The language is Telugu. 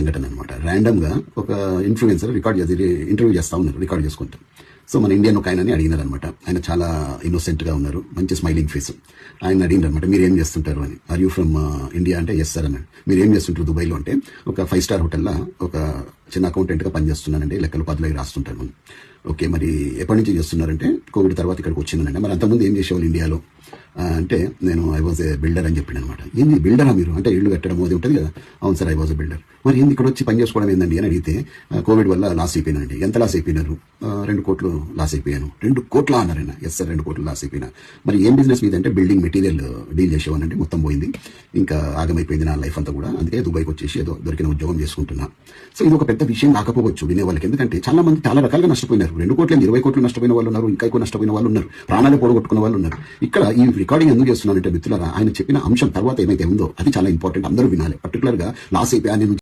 సంఘటన అనమాట ర్యాండమ్గా ఒక ఇన్ఫ్లుయెన్సర్ రికార్డ్ చేసి ఇంటర్వ్యూ చేస్తూ ఉన్నారు రికార్డ్ చేసుకుంటూ. సో మన ఇండియన్ ఒక ఆయనని అడిగినారు అనమాట ఆయన చాలా ఇన్నోసెంట్గా ఉన్నారు మంచి స్మైలింగ్ ఫేస్ ఆయన అడిగినారు అనమాట మీరు ఏం చేస్తుంటారు? అని. ఆర్ యూ ఫ్రమ్ ఇండియా అంటే ఎస్ సార్ అన్నాడు. మీరు ఏం చేస్తుంటారు దుబాయ్లో అంటే ఒక ఫైవ్ స్టార్ హోటల్లో ఒక చిన్న అకౌంటెంట్గా పనిచేస్తున్నానండి లెక్కలు పదులై రాస్తుంటాను. ఓకే మరి ఎప్పటి నుంచి చేస్తున్నారంటే కోవిడ్ తర్వాత ఇక్కడికి వచ్చిందనండి. మరి అంతకుముందు ఏం చేసేవాళ్ళు ఇండియాలో అంటే నేను ఐ వాజ్ ఏ బిల్డర్ అని చెప్పాను అనమాట ఏంది బిల్డరా మీరు? అంటే ఇల్లు కట్టడం అది ఉంటుంది కదా? అవును sir I was a builder మరి ఏంది ఇక్కడ వచ్చి పని చేసుకోవడం ఏందండి అని అడిగితే కోవిడ్ వల్ల లాస్ అయిపోయినండి ఎంత లాస్ అయిపోయినారు? రెండు కోట్లు లాస్ అయిపోయాను. రెండు కోట్ల అన్నారైనా ఎస్ సార్ రెండు కోట్లు లాస్ అయిపోయినా. మరి ఏం బిజినెస్ మీద అంటే బిల్డింగ్ మెటీరియల్ డీల్ చేసేవానండి మొత్తం పోయింది. ఇంకా ఆగమైపోయింది నా లైఫ్ అంతా కూడా. అందుకే దుబాయ్కి వచ్చేసి ఏదో దొరికిన ఉద్యోగం చేసుకుంటున్నా. సో ఇది ఒక పెద్ద విషయం కాకపోవచ్చు వినే వాళ్ళకి. ఎందుకంటే చాలా మంది చాలా రకాలుగా నష్టపోయినారు. రెండు కోట్ల ఇరవై కోట్లు నష్టపోయిన వాళ్ళు ఉన్నారు ఇంకా ఎక్కువ నష్టపోయిన వాళ్ళు ఉన్నారు. ప్రాణాలు పోగొట్టుకున్న వాళ్ళు ఉన్నారు. ఇక్కడ ఈ రికార్డింగ్ ఎందుకు చేస్తున్నానంటే మిత్రులారా ఆయన చెప్పిన అంశం తర్వాత ఏమైతే ఉందో అది చాలా ఇంపార్టెంట్ అందరూ వినాలి. పర్టికులర్గా లాస్ అయిపోయా నేను